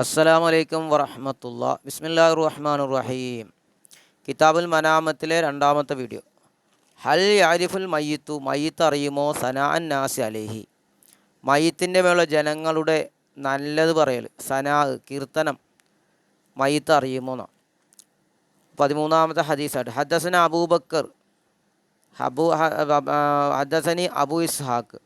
അസ്സലാമു വലൈക്കും വറഹമത്തുള്ള. ബിസ്മില്ലാ റഹ്മാൻ റഹീം കിതാബുൽ മനാമത്തിലെ രണ്ടാമത്തെ വീഡിയോ. ഹൽ യാരിഫുൽ മയ്യത്തു മയ്യത്ത് അറിയുമോ? സനാൻ നാസി അലേഹി. മയ്യത്തിന്റെ മേലുള്ള ജനങ്ങളുടെ നല്ലത് പറയൽ സനാ കീർത്തനം മയ്യത്ത് അറിയുമോ എന്നാണ് പതിമൂന്നാമത്തെ ഹദീസായിട്ട്. ഹദ്ദസന അബൂബക്കർ ഹബു ഹദ്സനി അബു ഇസ്ഹാക്ക്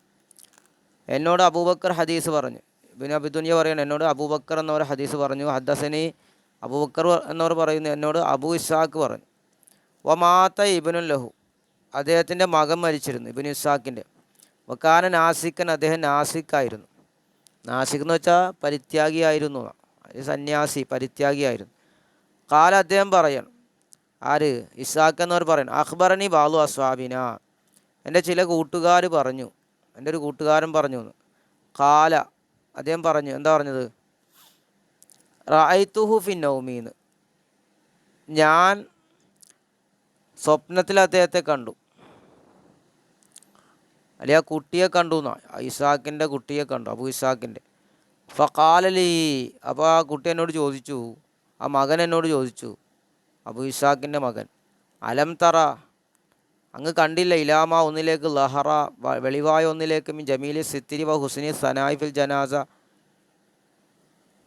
എന്നോട് അബൂബക്കർ ഹദീസ് പറഞ്ഞു. പിന്നെ അബിദുനിയ പറയുന്നു എന്നോട് അബൂബക്കർ എന്നവർ ഹദീസ് പറഞ്ഞു. ഹദ്ദസനി അബൂബക്കർ എന്നവർ പറയുന്നു എന്നോട് അബു ഇസാഖ് പറഞ്ഞു. വമാത്ത ഇബിനുൽ ലഹു. അദ്ദേഹത്തിന്റെ മകൻ മരിച്ചിരുന്നു ഇബിൻ ഇസാഖിന്റെ വക്കാന നാസിക്കൻ അദ്ദേഹം നാസിക്കായിരുന്നു. നാസിക് എന്ന് വെച്ചാൽ പരിത്യാഗിയായിരുന്നു സന്യാസി പരിത്യാഗിയായിരുന്നു. കാല അദ്ദേഹം പറയണം ആര്? ഇസാഖ് എന്നവർ പറയണം അഖ്ബറനി ബാലു അസ്വാബിന. എന്റെ ചില കൂട്ടുകാർ പറഞ്ഞു എന്റെ ഒരു കൂട്ടുകാരൻ പറഞ്ഞു കാല അദ്ദേഹം പറഞ്ഞു എന്താ പറഞ്ഞത്? റായ്തുഹു ഫിൻ നൗമീന്ന് ഞാൻ സ്വപ്നത്തിൽ അദ്ദേഹത്തെ കണ്ടു. അല്ലെ ആ കുട്ടിയെ കണ്ടു എന്നാ ഇസാക്കിന്റെ കുട്ടിയെ കണ്ടു അബു ഇസാക്കിന്റെ ഫക്കാലലി അപ്പോൾ ആ കുട്ടി എന്നോട് ചോദിച്ചു ആ മകൻ എന്നോട് ചോദിച്ചു അബു ഇസാക്കിന്റെ മകൻ അലം തറ? അങ്ങ് കണ്ടില്ല ഇലാമ ഒന്നിലേക്ക് ലഹറ വെളിവായ ഒന്നിലേക്ക് ജമീലി സിത്തിരി വ ഹുസ്നി സനായിഫിൽ ജനാസ.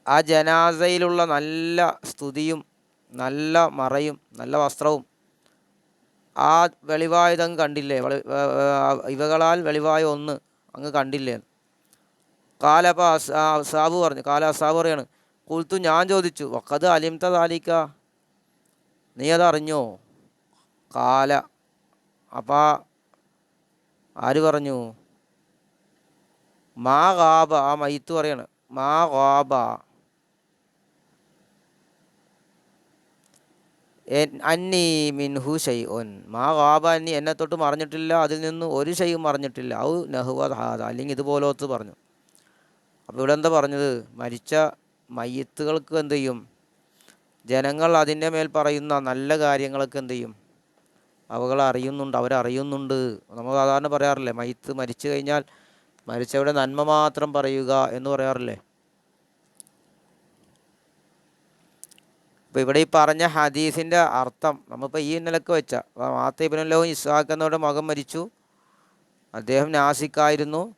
ആ ജനാസയിലുള്ള നല്ല സ്തുതിയും നല്ല മറയും നല്ല വസ്ത്രവും ആ വെളിവായത് അങ്ങ് കണ്ടില്ലേ? ഇവകളാൽ വെളിവായ ഒന്ന് അങ്ങ് കണ്ടില്ലേ? കാലപ്പ സാബു പറഞ്ഞു കാല അസാബ് പറയാണ് കുൽത്തു ഞാൻ ചോദിച്ചു വക്കത് അലിംത താലിക്ക നീ അതറിഞ്ഞോ? കാല അപ്പം ആര് പറഞ്ഞു? മാ ഗാബ ആ മയ്യത്ത് പറയാണ്. മാ ഗാബ അന്നി മിൻഹു ഷൈ ഒൻ മാ ഗാബ അന്നി എന്നെ തൊട്ട് മറിഞ്ഞിട്ടില്ല അതിൽ നിന്ന് ഒരു ഷൈയും മറിഞ്ഞിട്ടില്ല. ഔ നഹുവ ഹാദ അല്ലെങ്കിൽ ഇതുപോലത്ത് പറഞ്ഞു. അപ്പോൾ ഇവിടെ എന്താ പറഞ്ഞത്? മരിച്ച മയ്യത്തുകൾക്ക് എന്ത് ചെയ്യും? ജനങ്ങൾ അതിന്റെ മേൽ പറയുന്ന നല്ല കാര്യങ്ങളൊക്കെ എന്ത് ചെയ്യും? അവകൾ അറിയുന്നുണ്ട് അവരറിയുന്നുണ്ട്. നമ്മൾ സാധാരണ പറയാറില്ലേ മയ്യത്ത് മരിച്ചു കഴിഞ്ഞാൽ മരിച്ചവരുടെ നന്മ മാത്രം പറയുക എന്ന് പറയാറില്ലേ? ഇപ്പോൾ ഇവിടെ ഈ പറഞ്ഞ ഹദീസിന്റെ അർത്ഥം നമ്മളിപ്പോൾ ഈ നിലയ്ക്ക് വെച്ച മാത്തബിനല്ലവും ഇസ്ഹാഖ് എന്നവരുടെ മകൻ മരിച്ചു. അദ്ദേഹം നാസിക്കായിരുന്നു.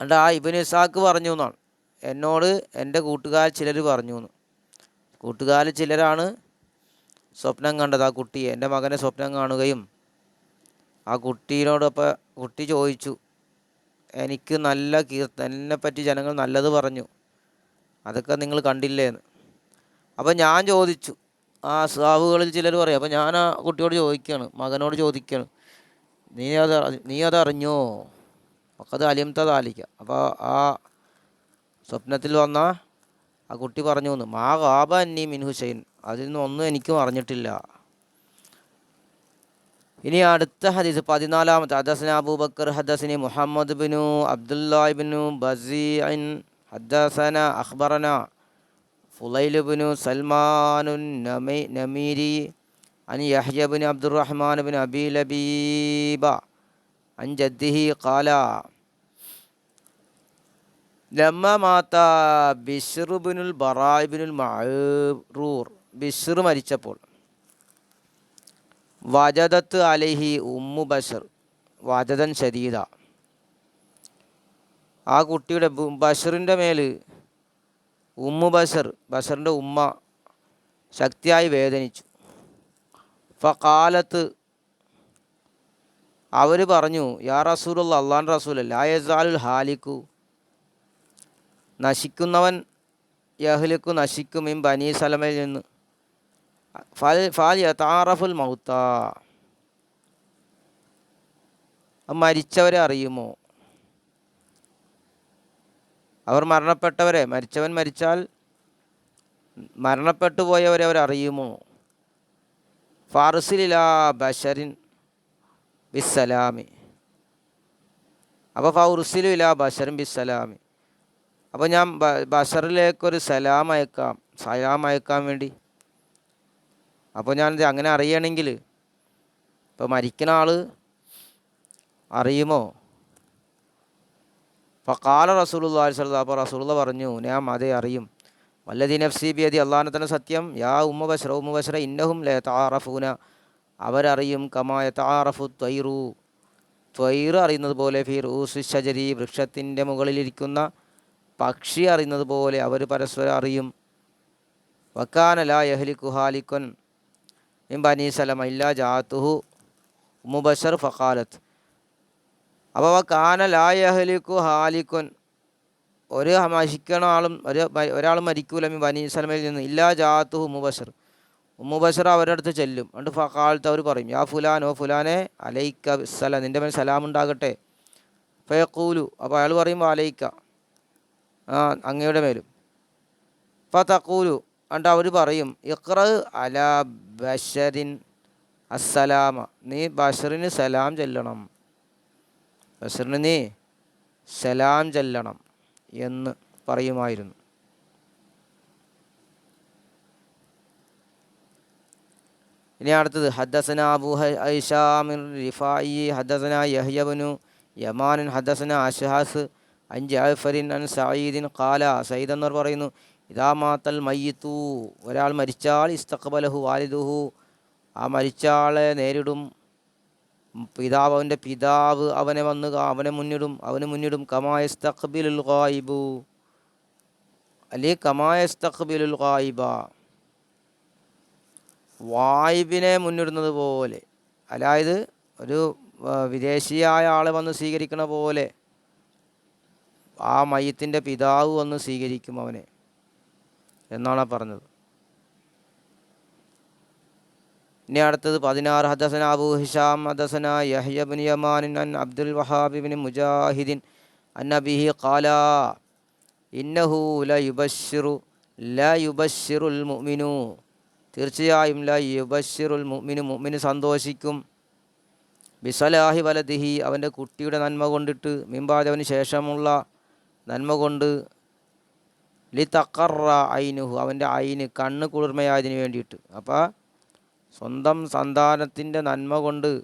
എന്നിട്ട് ആ ഇബിൻ ഇസാഖ് പറഞ്ഞു എന്നാണ്. എന്നോട് എന്റെ കൂട്ടുകാർ ചിലർ പറഞ്ഞു എന്ന് കൂട്ടുകാർ ചിലരാണ് സ്വപ്നം കണ്ടത് ആ കുട്ടിയെ. എന്റെ മകനെ സ്വപ്നം കാണുകയും ആ കുട്ടീനോടൊപ്പം കുട്ടി ചോദിച്ചു എനിക്ക് നല്ല കീർത്ത എന്നെ പറ്റി ജനങ്ങൾ നല്ലത് പറഞ്ഞു. അതൊക്കെ നിങ്ങൾ കണ്ടില്ലേ എന്ന് അപ്പം ഞാൻ ചോദിച്ചു. ആ സ്വാവുകളിൽ ചിലർ പറയും അപ്പം ഞാൻ ആ കുട്ടിയോട് ചോദിക്കുകയാണ് മകനോട് ചോദിക്കുകയാണ് നീ അത് നീ അതറിഞ്ഞോ അത് അലിംത താലിക്ക. അപ്പോൾ ആ സ്വപ്നത്തിൽ വന്ന ആ കുട്ടി പറഞ്ഞു മാ ഗാബ അന്നി മിൻ ഹുസൈൻ അതിൽ നിന്നൊന്നും എനിക്കും അറിഞ്ഞിട്ടില്ല. ഇനി അടുത്ത ഹദീസ് പതിനാലാമത്തെ ഹദസന അബൂബക്കർ ഹദസനി മുഹമ്മദ് ബിനു അബ്ദുല്ലാബിനു ബസീൻ ഹദസന അഖ്ബറന ഫുലൈലുബിനു സൽമാനു നമി നമീരി അൻ യഹ്യബിന് അബ്ദുറഹ്മാൻ ബിൻ അബി ലബീബ അൻ ജദ്ദിഹി ഖാല. ലമ്മ മാത്ത ബിഷറുബിനുൽ ബറായിബിനുൽ മഅറൂർ. ബിഷ്ർ മരിച്ചപ്പോൾ. വജദത്ത് അലഹി ഉമ്മു ബഷർ വജദൻ ശരീദ. ആ കുട്ടിയുടെ ബഷറിന്റെ മേൽ ഉമ്മു ബഷർ ബഷറിന്റെ ഉമ്മ ശക്തിയായി വേദനിച്ചു. ഫക്കാലത്ത് അവർ പറഞ്ഞു യാ റസൂലുള്ള അള്ളാൻ റസൂൽ ലായസാലുൽ ഹാലിക്കു നശിക്കുന്നവൻ യഹ്ലിക്കു നശിക്കും ഇം ബനി സലമയിൽ നിന്ന്. ഫൽ ഫാൽ യതാറഫുൽ മൗത്ത. മരിച്ചവരെ അറിയുമോ? അവർ മരണപ്പെട്ടവരെ മരിച്ചവൻ മരിച്ചാൽ മരണപ്പെട്ടു പോയവരെ അവർ അറിയുമോ? ബഷറിൻ ബിസ്സലാമി. അപ്പോൾ ഫൗർസിലു ഇലാ ബഷറിൻ ബിസ്സലാമി. അപ്പോൾ ഞാൻ ബഷറിലേക്കൊരു സലാം അയക്കാം സലാം അയക്കാൻ വേണ്ടി. അപ്പോൾ ഞാൻ അങ്ങനെ അറിയണമെങ്കിൽ ഇപ്പോൾ മരിക്കുന്ന ആൾ അറിയുമോ? അപ്പോൾ കാല റസൂലുള്ള ആഴ്ച അപ്പോൾ റസൂലുള്ള പറഞ്ഞു ഞാൻ അതേ അറിയും. വല്ലതി നഫ്സി ബിയതി അള്ളാഹനെ തന്നെ സത്യം യാ ഉമ്മ ബശ്ര ഉമ്മ ബശ്ര ഇന്നഹും ലേ താറഫൂന അവരറിയും കമായ താറഫു ത്വൈറു. ത്വൈർ അറിയുന്നത് പോലെ ഫീർ റൂസി ഷജരി വൃക്ഷത്തിന്റെ മുകളിലിരിക്കുന്ന പക്ഷി അറിയുന്നത് പോലെ അവർ പരസ്പരം അറിയും. വക്കാനല ലാ യഹ്ലിക്കു ഹാലിക്കൊൻ മിൻ ബനി സലമ ഇല്ലാ ജാത്തുഹു മുബഷർ ഫഖാലത്ത്. അപ്പോൾ കാന ലായഹലിക്കു ഹാലിക്കുൻ. ഒരു മരിക്കണ ആളും ഒരു ഒരാൾ മരിക്കൂല മിൻ ബനി സലമയിൽ നിന്ന്. ഇല്ലാ ജാത്തുഹു മുബഷർ മുബഷർ അവരുടെ അടുത്ത് ചെല്ലും. എന്നിട്ട് ഫഖാലത്ത് അവർ പറയും യാ ഫുലാൻ ഓ ഫുലാനെ അലൈക്ക സല നിന്റെ മേൽ സലാം ഉണ്ടാകട്ടെ. ഫയക്കൂലു അപ്പോൾ അയാൾ പറയും അലൈക്ക. ആ അങ്ങയുടെ മേലും. ഫതക്കൂലു എന്നിട്ട് അവർ പറയും ഇഖ്റ അല ബഷറിൻ അസ്സലാമ. നീ ബഷറിന് സലാം ചെല്ലണം. ബഷറിന് നീ സലാം ചെല്ലണം എന്ന് പറയുമായിരുന്നു. ഇനി അടുത്തത് ഹദ്ദസന അബു ഐഷാമിൻ റിഫായി ഹദ്ദസന യഹ്യബനു യമാനൻ ഹദ്ദസന അഷഹാസ് അൻ ജാഫരിൻ അൻ സയീദിൻ കാല സയ്യിദ് എന്നവർ പറയുന്നു ഇതാ മാത്തൽ മയ്യത്തു. ഒരാൾ മരിച്ചാൽ ഇസ്തഖബലഹു വാലിദുഹു. ആ മരിച്ചാളെ നേരിടും. പിതാവ് അവന്റെ പിതാവ് അവനെ വന്ന് അവനെ മുന്നിടും. അവന് മുന്നിടും കമായസ്തഖബിലുൽ ഖായിബു അല്ലെ? കമായസ്തഖബിലുൽ ഖായിബ വായിബിനെ മുന്നിടുന്നത് പോലെ. അതായത് ഒരു വിദേശിയായ ആളെ വന്ന് സ്വീകരിക്കണ പോലെ ആ മയത്തിന്റെ പിതാവ് വന്ന് സ്വീകരിക്കും അവനെ. എന്നാണ് പറഞ്ഞത്. ഇനി അടുത്തത് പതിനാറ്. ഹദസന അബു ഹിഷാം ഹദസന യഹ്യബിൻ യമാനിൻ അൻ അബ്ദുൽ വഹാബിബിൻ മുജാഹിദിൻ അൻ അബിഹി ഖാല ഇന്നഹു ല യുബശ്ശിറു ല മുഅ്മിനു. തീർച്ചയായും ല യുബിറുൽ മുഅ്മിനു മുഅ്മിന് സന്തോഷിക്കും. ബിസലാഹി വലദിഹി അവന്റെ കുട്ടിയുടെ നന്മ കൊണ്ടിട്ട് മിമ്പാദവന് ശേഷമുള്ള നന്മ കൊണ്ട് ലി തക്കറ ഐനുഹു അവന്റെ ഐന് കണ്ണ് കുളിർമയായതിനു വേണ്ടിയിട്ട്. അപ്പോൾ സ്വന്തം സന്താനത്തിന്റെ നന്മ കൊണ്ട്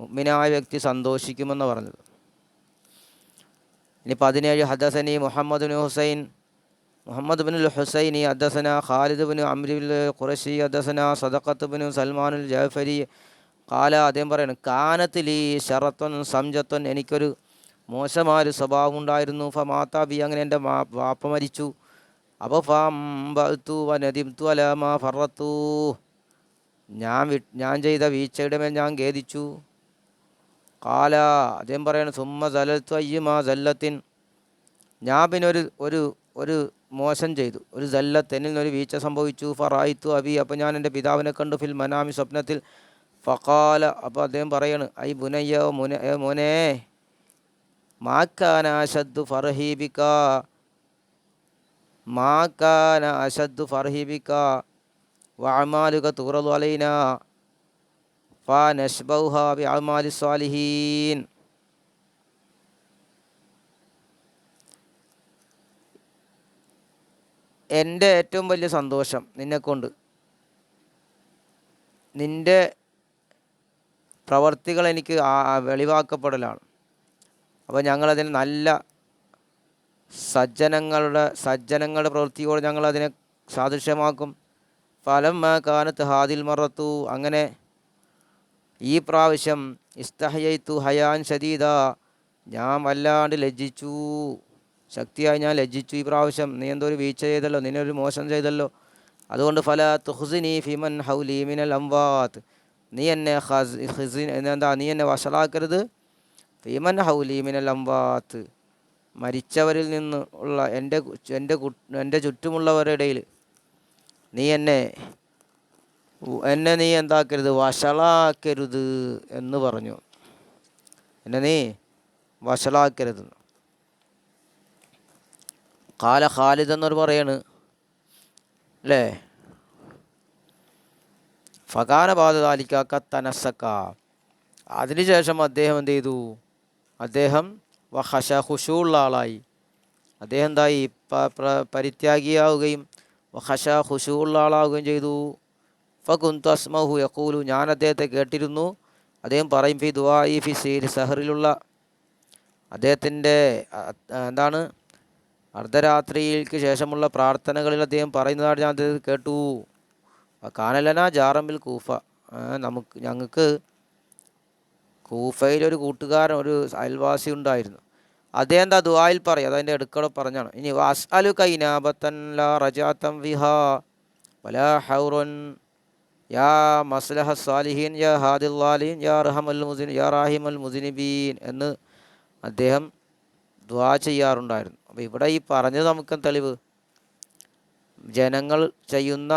മുഗ്മിനായ വ്യക്തി സന്തോഷിക്കുമെന്ന് പറഞ്ഞത്. ഇനി പതിനേഴ് ഹദസനി മുഹമ്മദ് ബിൻ ഹുസൈൻ. മുഹമ്മദ് ബിൻ ഹുസൈനി അദ്ദസന ഖാലിദ് ബിൻ അമ്രുൽ ഖുറഷി അദ്ദസന സദഖത്ത് ബിൻ സൽമാനുൽ ജാഫരി. കാല അദ്ദേഹം പറയണം ഈ ഷറത്വൻ സംജത്വൻ എനിക്കൊരു മോശമായൊരു സ്വഭാവം ഉണ്ടായിരുന്നു. ഫ മാതാബി അങ്ങനെ എന്റെ വാപ്പ മരിച്ചു. അപ്പോൾ ഫു വനദിംതു അലാമ ഫറത്തു. ഞാൻ വി ഞാൻ ചെയ്ത വീഴ്ചയുടെ മേൽ ഞാൻ ഖേദിച്ചു. കാല അദ്ദേഹം പറയണ സുമ്മ സലത്തു അയ്യുമാ സല്ലത്തിൻ. ഞാൻ പിന്നെ ഒരു ഒരു ഒരു മോശം ചെയ്തു. ഒരു സല്ലത്ത് എന്നിൽ നിന്നൊരു വീഴ്ച സംഭവിച്ചു. ഫറായിത്തു അബി അപ്പോൾ ഞാൻ എന്റെ പിതാവിനെ കണ്ടു ഫിൽ മനാമി സ്വപ്നത്തിൽ. ഫക്കാല അപ്പോൾ അദ്ദേഹം പറയാണ് ഐ ബുനയ്യോ മുന മോനെ മാക്കാന അശദ്ദു ഫർഹീബിക്ക മാക്കാന അശദ്ദു ഫർഹിബിക്ക വഅമാലുക തുറലു അലൈന ഫനഷ്ബൗഹ ബിഅമാലി സ്വാലിഹീൻ. എന്റെ ഏറ്റവും വലിയ സന്തോഷം നിന്നെക്കൊണ്ട്. നിന്റെ പ്രവർത്തികൾ എനിക്ക് വെളിവാക്കപ്പെടലാണ്. അപ്പോൾ ഞങ്ങളതിന് നല്ല സജ്ജനങ്ങളുടെ സജ്ജനങ്ങളുടെ പ്രവൃത്തിയോട് ഞങ്ങൾ അതിനെ സാദൃശ്യമാക്കും. ഫലം കാനത്ത് ഹാദിൽ മറത്തു. അങ്ങനെ ഈ പ്രാവശ്യം ഇസ്തഹയത്തു ഹയാൻ ഷദീദ ഞാൻ വല്ലാണ്ട് ലജ്ജിച്ചു. ശക്തിയായി ഞാൻ ലജ്ജിച്ചു ഈ പ്രാവശ്യം. നീ എന്തോ ഒരു വീഴ്ച ചെയ്തല്ലോ നിന്നൊരു മോശം ചെയ്തല്ലോ. അതുകൊണ്ട് ഫല തുഹ്സിനി ഫിമൻ ഹൗലി മിനൽ അംവാത്ത് നീ എന്നെ ഹിസിൻ എന്താ നീ എന്നെ വഷളാക്കരുത്. ഫിമൻ ഹൗലി മിനൽ അംവാത്ത് മരിച്ചവരിൽ നിന്ന് ഉള്ള എന്റെ എന്റെ എന്റെ ചുറ്റുമുള്ളവരുടെ ഇടയിൽ നീ എന്നെ എന്നെ നീ എന്താക്കരുത് വഷളാക്കരുത് എന്ന് പറഞ്ഞു. എന്നെ നീ വഷളാക്കരുത്. കാല ഖാലിദ് എന്നൊരു പറയാണ്. അല്ലേ? ഫകാന ബാധതാലിക്ക കത്തനസക്ക അതിനുശേഷം അദ്ദേഹം എന്ത് ചെയ്തു? അദ്ദേഹം വഹഷ ഹുഷുള്ള ആളായി. അദ്ദേഹം എന്തായി? പരിത്യാഗിയാവുകയും വഹഷ ഹുഷുള്ള ആളാവുകയും ചെയ്തു. ഫകുന്തു തസ്മഹു യക്കൂലു ഞാൻ അദ്ദേഹത്തെ കേട്ടിരുന്നു. അദ്ദേഹം പറയും ഫി ദുവായി ഫി സീർ സഹറിലുള്ള. അദ്ദേഹത്തിന്റെ എന്താണ്? അർദ്ധരാത്രിക്ക് ശേഷമുള്ള പ്രാർത്ഥനകളിൽ അദ്ദേഹം പറയുന്നതായിട്ട് ഞാൻ അദ്ദേഹത്തെ കേട്ടു. കാനലന ജാറമ്പിൽ കൂഫ. നമുക്ക് ഞങ്ങൾക്ക് കൂഫയിലൊരു കൂട്ടുകാരൻ ഒരു അയൽവാസി ഉണ്ടായിരുന്നു. അദ്ദേഹം എന്താ ദുബായിൽ പറയും അതതിന്റെ അടുക്കള പറഞ്ഞാണ്. ഇനി വാസ് അലു കൈനാബത്തൻ ലാ റജാത്തം വിഹാ വലാ ഹൗറൻ യാ മസ്ലഹ സാലിഹീൻ യാ ഹാദില്ലാലീൻ യാ റഹമൽ മുസിൻ യാ റാഹിമൽ മുസിനിബീൻ എന്ന് അദ്ദേഹം ദ്വാ ചെയ്യാറുണ്ടായിരുന്നു. അപ്പോൾ ഇവിടെ ഈ പറഞ്ഞത് നമുക്ക് തെളിവ്? ജനങ്ങൾ ചെയ്യുന്ന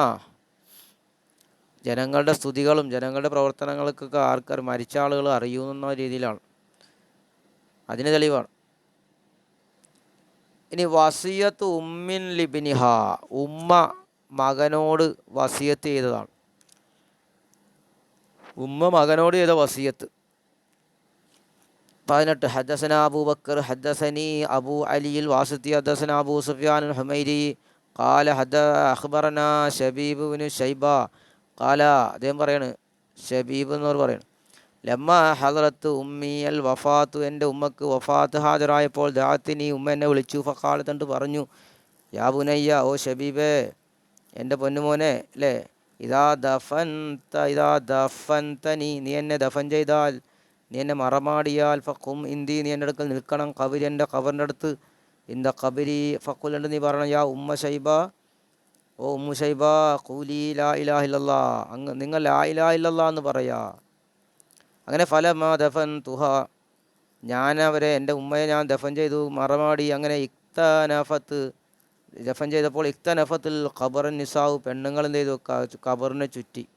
ജനങ്ങളുടെ സ്തുതികളും ജനങ്ങളുടെ പ്രവർത്തനങ്ങൾക്കൊക്കെ ആൾക്കാർ മരിച്ച ആളുകൾ അറിയുന്ന രീതിയിലാണ്. അതിന് തെളിവാണ്. ഇനി വസിയത്ത് ഉമ്മിൻ ലിബിനിഹ ഉമ്മ മകനോട് വസിയത്ത് ചെയ്തതാണ്. ഉമ്മ മകനോട് ചെയ്ത വസിയത്ത്. പതിനെട്ട് ഹദസന അബൂബക്കർ ഹദ്സനി അബു അലിയിൽ വാസുത്തി ഹദ്സന അബൂ സുഫിയാൻ ഹുമൈരി കാല ഹദ അഖ്ബറന ഷബീബുവിന് ഷൈബ കാല അദ്ദേഹം പറയാണ് ഷബീബ് എന്നവർ പറയാണ് ലമ്മ ഹദറത്ത് ഉമ്മി അൽ വഫാത്തു എന്റെ ഉമ്മക്ക് വഫാത്ത് ഹാജരായപ്പോൾ ദാത്തിനി ഉമ്മ എന്നെ വിളിച്ചു. ഫക്കാലത്തണ്ട് പറഞ്ഞു യാ ബുനയ്യ ഓ ഷബീബേ എന്റെ പൊന്നുമോനെ അല്ലേ ഇതാ ദഫൻ ഇതാ ദഫൻ തനി നീ എന്നെ ദഫൻ ചെയ്താൽ നീ എന്നെ മറമാടിയാൽ ഫക്കും ഇന്തി നീ എന്റെ അടുക്കൽ നിൽക്കണം കബരി എന്റെ കബറിന്റെ അടുത്ത് ഇന്ത കബരി ഫക്കുലുണ്ട് നീ പറയണം യാ ഉമ്മ ഷൈബ ഓ മുഷൈബ ഷൈബ കൂലി ലാ ഇലാഹില്ല അങ്ങ് നിങ്ങൾ ലാ ഇലാഹില്ല എന്ന് പറയാ. അങ്ങനെ ഫലമാ ദഫൻ തുഹ. ഞാൻ അവരെ എന്റെ ഉമ്മയെ ഞാൻ ദഫൻ ചെയ്തു. മറമാടി അങ്ങനെ ഇക്ത ഇക്തനഫത്ത് ദഫൻ ചെയ്തപ്പോൾ ഇക്തനഫത്തിൽ ഖബറൻ നിസാവ് പെണ്ണുങ്ങൾ എന്ത് ചെയ്തു? ഖബറിനെ ചുറ്റി.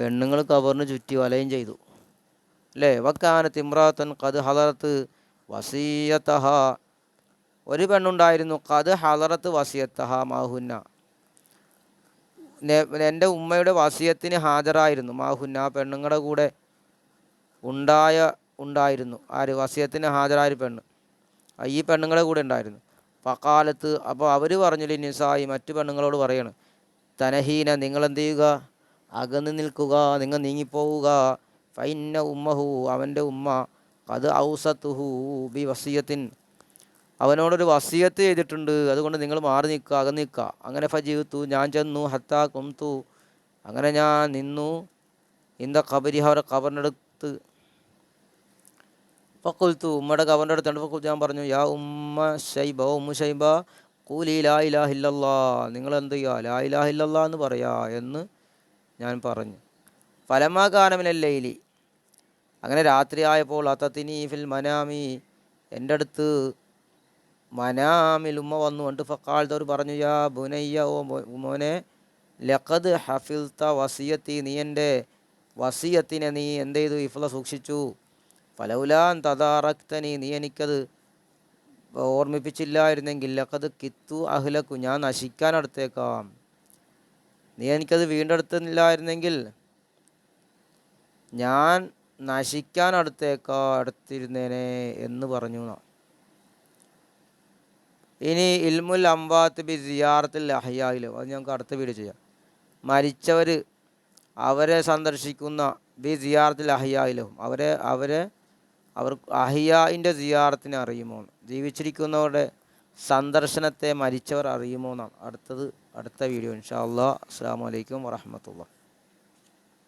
പെണ്ണുങ്ങൾ ഖബറിന് ചുറ്റി വലയും ചെയ്തു. അല്ലേ? വക്കാനത്ത് ഇമ്രാത്തൻ കത് ഹലറത്ത് വസീയത്തഹ ഒരു പെണ്ണുണ്ടായിരുന്നു. കത് ഹലറത്ത് വസിയത്തഹ മാഹുന്ന. എന്റെ ഉമ്മയുടെ വസിയത്തിന് ഹാജറായിരുന്നു മാഹുന്ന പെണ്ണുങ്ങളുടെ കൂടെ ഉണ്ടായ ഉണ്ടായിരുന്നു. ആര്? വസിയത്തിന് ഹാജരായ പെണ്ണ്. ഈ പെണ്ണുങ്ങളുടെ കൂടെ ഉണ്ടായിരുന്നു. പക്കാലത്ത് അപ്പോൾ അവർ പറഞ്ഞു നിസായി മറ്റു പെണ്ണുങ്ങളോട് പറയാണ്. തനഹീന നിങ്ങൾ എന്ത് ചെയ്യുക അകന്ന് നിൽക്കുക നിങ്ങൾ നീങ്ങിപ്പോവുക. ഫൈന്ന ഉമ്മഹു അവന്റെ ഉമ്മ. അത് ഔസത്തുഹു ബി വസിയത്തിൻ അവനോടൊരു വസീയത്ത് ചെയ്തിട്ടുണ്ട് അതുകൊണ്ട് നിങ്ങൾ മാറി നിൽക്കുക അകന്ന് നിൽക്കുക. അങ്ങനെ ഫജീത്തു ഞാൻ ചെന്നു ഹത്താ കുംതു. അങ്ങനെ ഞാൻ നിന്നു. ഇന്ത കബരി അവരെ കബറിനടുത്ത് ഫക്കുൽത്തു ഉമ്മയുടെ കബറിന്റെ അടുത്ത് ഫക്കുൽ ഞാൻ പറഞ്ഞു യാ ഉമ്മ ഷൈബ ഉമ്മ ഷൈബ കൂലി ലാ ഇലാഹില്ലല്ലാ നിങ്ങൾ എന്ത് ചെയ്യുക? ലാ ഇലാഹില്ലല്ലാ എന്ന് പറയാ എന്ന് ഞാൻ പറഞ്ഞു. ഫലമാ കാനമിനല്ലയിലി അങ്ങനെ രാത്രി ആയപ്പോൾ അത്തത്തിനി ഫിൽ മനാമി എന്റെ അടുത്ത് മനാമിൽ ഉമ്മ വന്നു കൊണ്ട് തോർ പറഞ്ഞു യാ ബുനയ്യ ഓ മോനെ ലഖദ് ഹഫിൽത്ത വസിയത്തി നീ എന്റെ വസിയത്തിനെ നീ എന്ത് ചെയ്തു? ഇഫ്ല സൂക്ഷിച്ചു. ഫലൗലാൻ തദാറക്തനി നീ എനിക്കത് ഓർമ്മിപ്പിച്ചില്ലായിരുന്നെങ്കിൽ ലഖദ് കിത്തു അഹ്ലക്കു ഞാൻ നശിക്കാൻ അടുത്തേക്കാം. നീ എനിക്കത് വീണ്ടെടുത്തില്ലായിരുന്നെങ്കിൽ ഞാൻ നശിക്കാൻ അടുത്തേക്കാ അടുത്തിരുന്നേനെ എന്ന് പറഞ്ഞു. ഇനി ഇൽമുൽ അംബാത്ത് ബി സിയാറത്തിൽ അഹ്യായിലും അത് ഞങ്ങൾക്ക് അടുത്ത വീഡിയോ ചെയ്യാം. മരിച്ചവർ അവരെ സന്ദർശിക്കുന്ന ബി സിയാറത്തിൽ അഹ്യായിലും അവരെ അവരെ അവർ അഹിയായിന്റെ സിയാറത്തിനെ അറിയുമോ? ജീവിച്ചിരിക്കുന്നവരുടെ സന്ദർശനത്തെ മരിച്ചവർ അറിയുമോ എന്നാണ് അടുത്തത് അടുത്ത വീഡിയോ. ഇൻഷാ അല്ലാ അസ്സാം വലൈക്കും വറഹമത്തുള്ള